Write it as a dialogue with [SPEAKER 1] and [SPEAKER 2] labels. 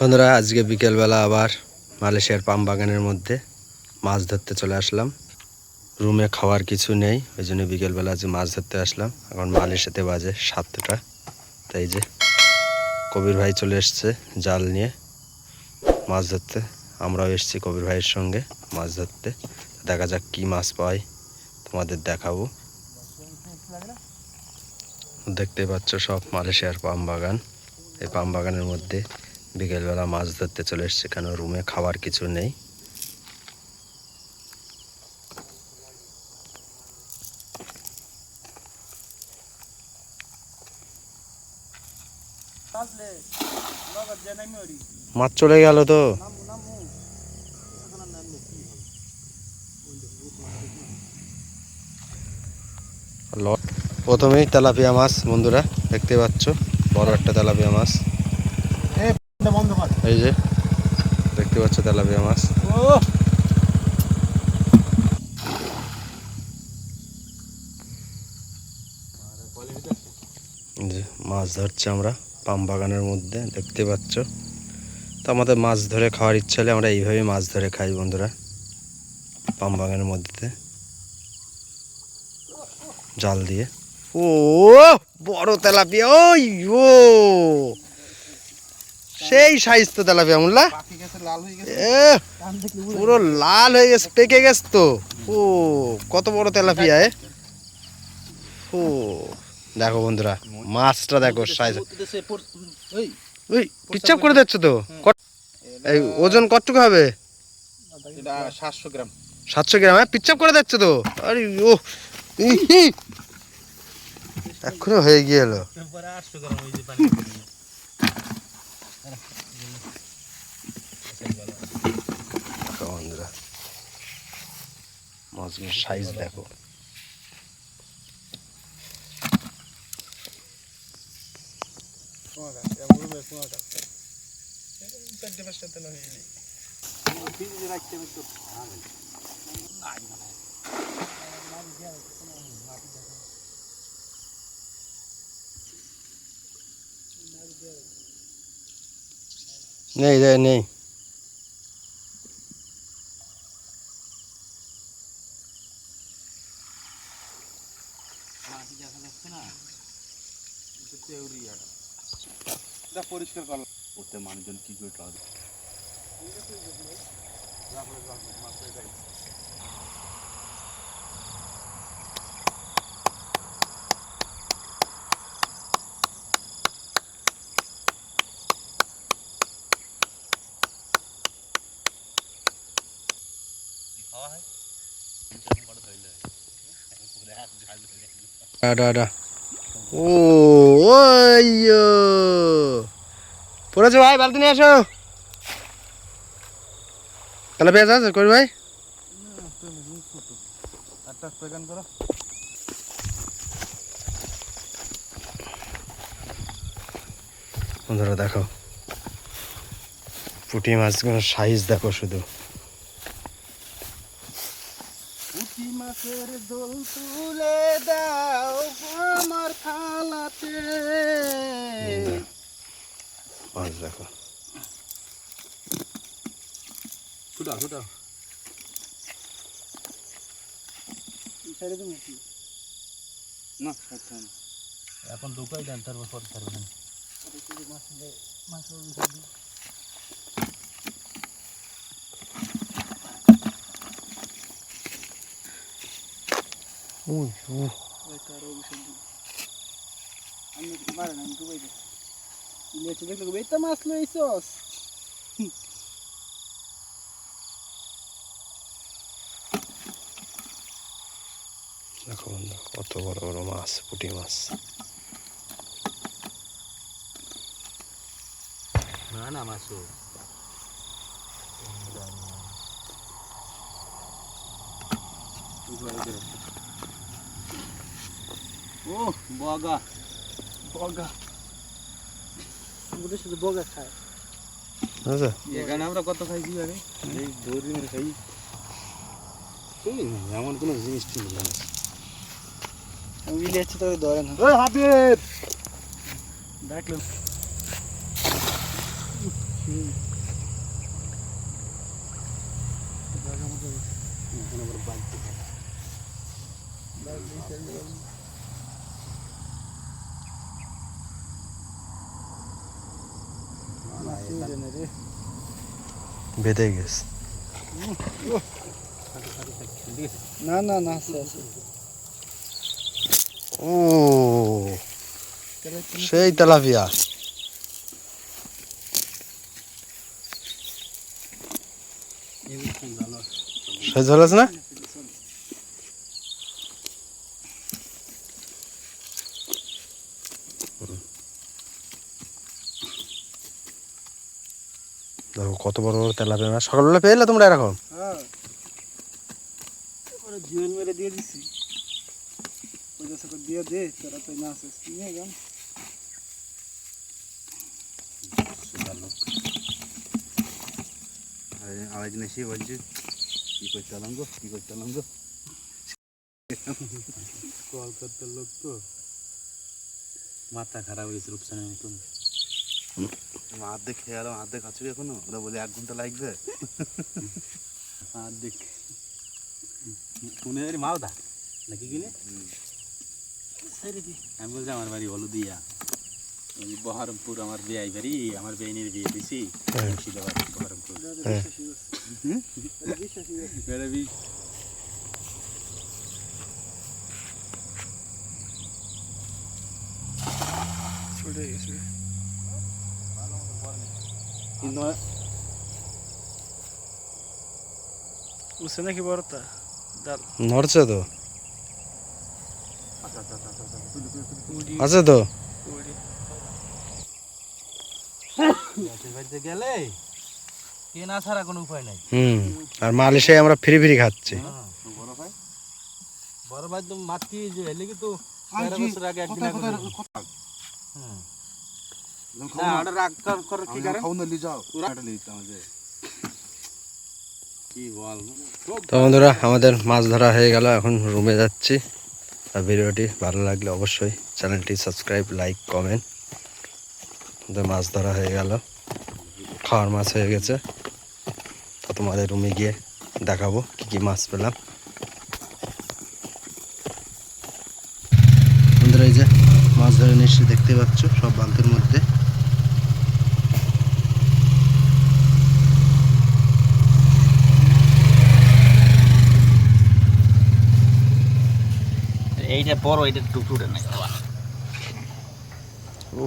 [SPEAKER 1] বন্ধুরা, আজকে বিকেলবেলা আবার মালয়েশিয়ার পাম বাগানের মধ্যে মাছ ধরতে চলে আসলাম। রুমে খাওয়ার কিছু নেই, ওই জন্য বিকেলবেলা আজকে মাছ ধরতে আসলাম। এখন মালয়েশিয়াতে বাজে সাতটা। তাই যে কবির ভাই চলে এসছে জাল নিয়ে মাছ ধরতে। আমরাও এসেছি কবির ভাইয়ের সঙ্গে মাছ ধরতে। দেখা যাক কি মাছ পাই, তোমাদের দেখাবো। দেখতে পাচ্ছ সব মালয়েশিয়ার পাম বাগান। এই পাম বাগানের মধ্যে বিকেলবেলা মাছ ধরতে চলে এসছে, কেন রুমে খাবার কিছু নেই। মাছ চলে গেল তো। প্রথমেই তেলাপিয়া মাছ, বন্ধুরা, দেখতে পাচ্ছ, বড় একটা তেলাপিয়া মাছ। এই যে দেখতে পাচ্ছ তেলাপিয়া মাছ। যে মাছ ধরছি আমরা পাম বাগানের মধ্যে দেখতে পাচ্ছ। তো আমাদের মাছ ধরে খাওয়ার ইচ্ছা হলে আমরা এইভাবে মাছ ধরে খাই বন্ধুরা পাম বাগানের মধ্যে। জাল দিয়ে। ও বড় তেলাপিয়া ওই ও সেই সাইজ তো তেলাপিয়া মুল্লা।
[SPEAKER 2] পাখি গেছে লাল হয়ে গেছে।
[SPEAKER 1] এ পুরো লাল হয়ে গেছে পেকে গেছে তো। ও কত বড় তেলাপিয়া এ। ও দেখো বন্ধুরা মাছটা দেখো সাইজ
[SPEAKER 2] ওই
[SPEAKER 1] ওই পিচ্চাপ করে দিচ্ছ তো? এই ওজন কতটুকু হবে?
[SPEAKER 2] এটা সাতশো গ্রাম।
[SPEAKER 1] সাতশো গ্রাম হ্যাঁ পিচ্চাপ করে দিচ্ছ তো? আরে ও। এক্ষুনি হয়ে গিয়েল
[SPEAKER 2] পরে আটশো গ্রাম ওই যে পানি
[SPEAKER 1] দেখো বন্ধুরা মাছগুলোর সাইজ দেখো।
[SPEAKER 2] চারটে পাঁচটা তেল হয়ে যাবে
[SPEAKER 1] নেই রে নেই
[SPEAKER 2] এটা পরিষ্কার করলাম
[SPEAKER 3] ওতে মানুষজন কি করে খাওয়াবে
[SPEAKER 1] আডা আডা ও ওইয়ো। পড়েছে ভাই বালতি নিয়ে আসো তাহলে পেঁয়াজ আছে করি ভাই? বন্ধুরা দেখো। পুঁটি মাছগুলোর সাইজ দেখো শুধু।
[SPEAKER 2] মাছের দোল তুলে দাও আমার থালাতে
[SPEAKER 1] মাছ দেখো
[SPEAKER 2] ছুটা ছুটা। না এখন ঢুকাই দেন তারপর পরে ছাড়বেন।
[SPEAKER 1] উই উ
[SPEAKER 2] মাছ লইছস
[SPEAKER 1] দেখো বন্ধু কত বড় বড় মাছ পুঁটি মাছ
[SPEAKER 3] না না মাছও
[SPEAKER 2] ও বগা। বগা। বুঝে শুধু বগা খায়।
[SPEAKER 1] বুঝছ
[SPEAKER 2] এখানে আমরা কত খাইছি আগে এই ধরি মেরে খাই।
[SPEAKER 3] এমন কোনো জিনিস ছিল না।
[SPEAKER 2] আমি মিলে যাচ্ছি তোকে ধরে না। ওই হাবিব দেখলাম।
[SPEAKER 1] বেঁধে গেছে।
[SPEAKER 2] না না না
[SPEAKER 1] ও সেই তেলাপিয়া। সে ঝোলাস না? দেখো কত বড় বড় তেলাপিয়া মাছ সকালবেলা পেয়েলে তোমরা এরকম?
[SPEAKER 2] হ্যাঁ। জীবন মেরে দিয়ে দিছি। দিয়ে দে তোরা তো না আসিস নিয়ে গান
[SPEAKER 3] আড়াই দিন এসে বলছে। কি করতে গো? কি করতে গো? কলকাতার লোক তো। মাথা খারাপ হয়েছে রূপসানের মতন। অর্ধেক খেয়ে এলাম অর্ধেক আছো এখনও? ওরা বলে এক ঘণ্টা লাগবে। হয় মালদা? নাকি কিনে আমি বলছি আমার বাড়ি হলুদিয়া। ওই বহরমপুর আমার বিয়ে বাড়ি আমার বেইনের বিয়ে দিছি।
[SPEAKER 1] হ্যাঁ।
[SPEAKER 3] মুর্শিদাবাদ বহরমপুর।
[SPEAKER 1] হ্যাঁ।
[SPEAKER 3] বি
[SPEAKER 2] গেছে। উঠছে নাকি বড়টা ডাল
[SPEAKER 1] নড়ছে তো আছে তো
[SPEAKER 3] গেলে কে না ছাড়া কোনো উপায় নাই
[SPEAKER 1] হুম আর মাল আমরা ফ্রি ফ্রি খাচ্ছি
[SPEAKER 3] বড় ভাই বড় ভাই তো মাটি যে এলে কি তো আগে একদিন আগে হুম।
[SPEAKER 1] তো বন্ধুরা আমাদের মাছ ধরা হয়ে গেল এখন রুমে যাচ্ছি। আর ভিডিওটি ভালো লাগলে অবশ্যই চ্যানেলটি সাবস্ক্রাইব লাইক কমেন্ট আমাদের মাছ ধরা হয়ে গেল। খাওয়ার মাছ হয়ে গেছে। তো তোমাদের রুমে গিয়ে দেখাবো কি কি মাছ পেলাম। বন্ধুরা এই যে মাছ ধরে নিশ্চয়ই দেখতে পাচ্ছ সব বালতির মধ্যে
[SPEAKER 3] এইটা বড় এটা টুকটুকে নাই।
[SPEAKER 1] ও।